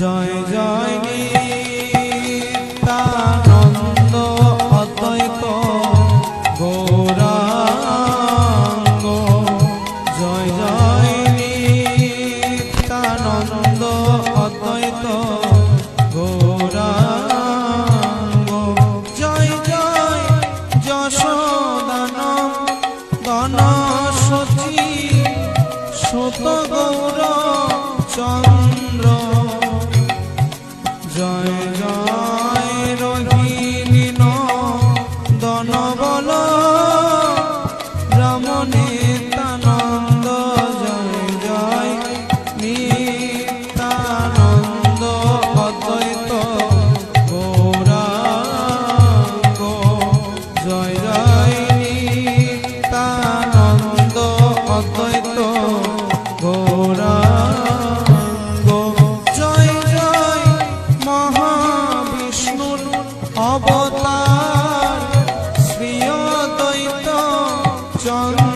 জয় জয় নিত্যানন্দ অদ্বৈত গৌরাঙ্গ। জয় জয় নিত্যানন্দ অদ্বৈত গৌরাঙ্গ। জয় জয় যশোদান দন সচি সত গৌর জয় জয় জয় মহাবিষ্ণুর অবতার